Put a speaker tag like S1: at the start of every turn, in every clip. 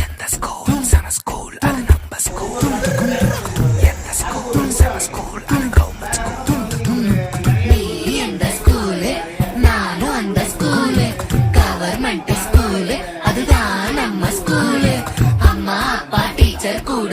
S1: எந்த ஸ்கூல் சம ஸ்கூல் அது நம்ம ஸ்கூல் எந்த ஸ்கூல் சம ஸ்கூல் அது கவர்மெண்ட் ஸ்கூல்
S2: நீ எந்த ஸ்கூலு நானும் அந்த ஸ்கூலு கவர்மெண்ட் ஸ்கூலு அதுதான் நம்ம ஸ்கூலு அம்மா அப்பா டீச்சர் கூட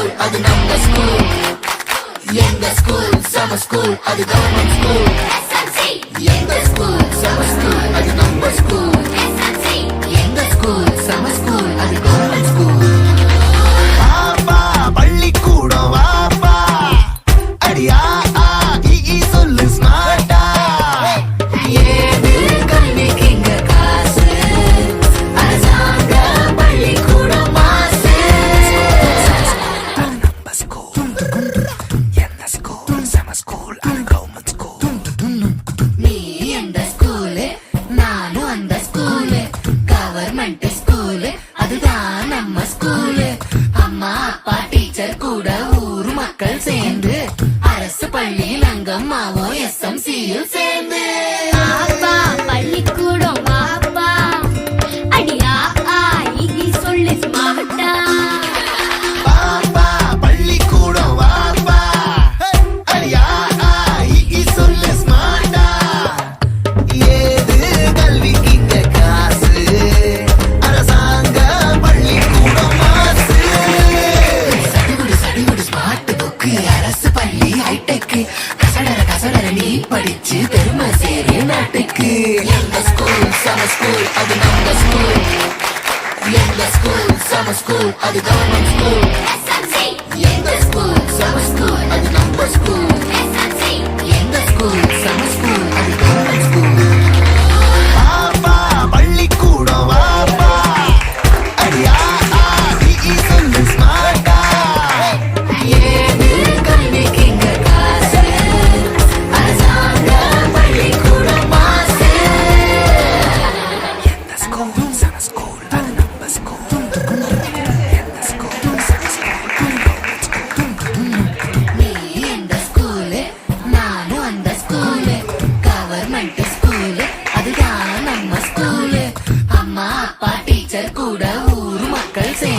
S2: எங்க ஸ்கூல் சம ஸ்கூல் அது கவர்மெண்ட் ஸ்கூல் எங்க ஸ்கூல் சம ஸ்கூல் அது நம்ம ஸ்கூல் எங்க ஸ்கூல் சம மக்கள் சேர்ந்து அரசு பள்ளியில்
S1: அங்கம்மாவோ எஸ் எம் சியில்
S2: சேர்ந்து. Левда скул, summer school, I'll be number school Левда скул, summer school, I'll be government school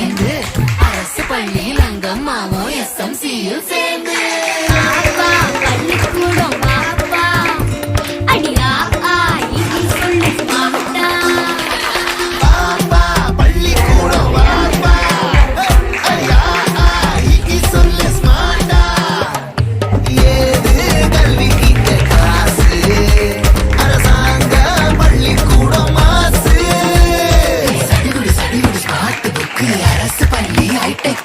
S2: சேர்ந்து அரசு பள்ளியில் அங்கம்மாவும் எஸ் எம் சியில் சேர்ந்து.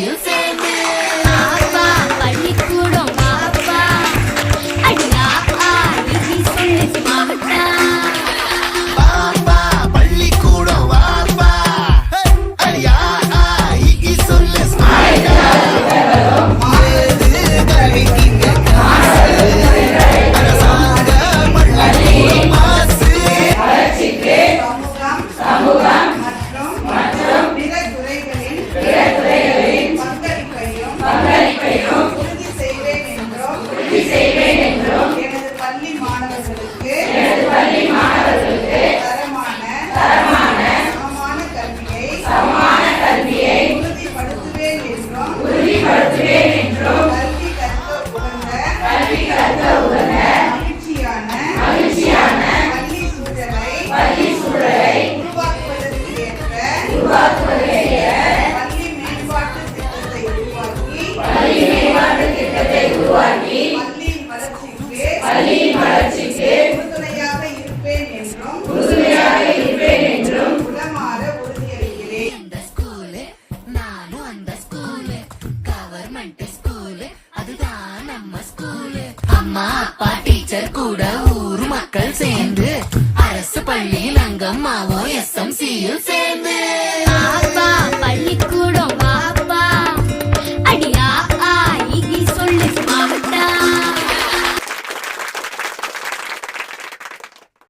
S3: you say அகில அங்கம்மாவோ எஸ்எம்சியில் சேர்ந்து.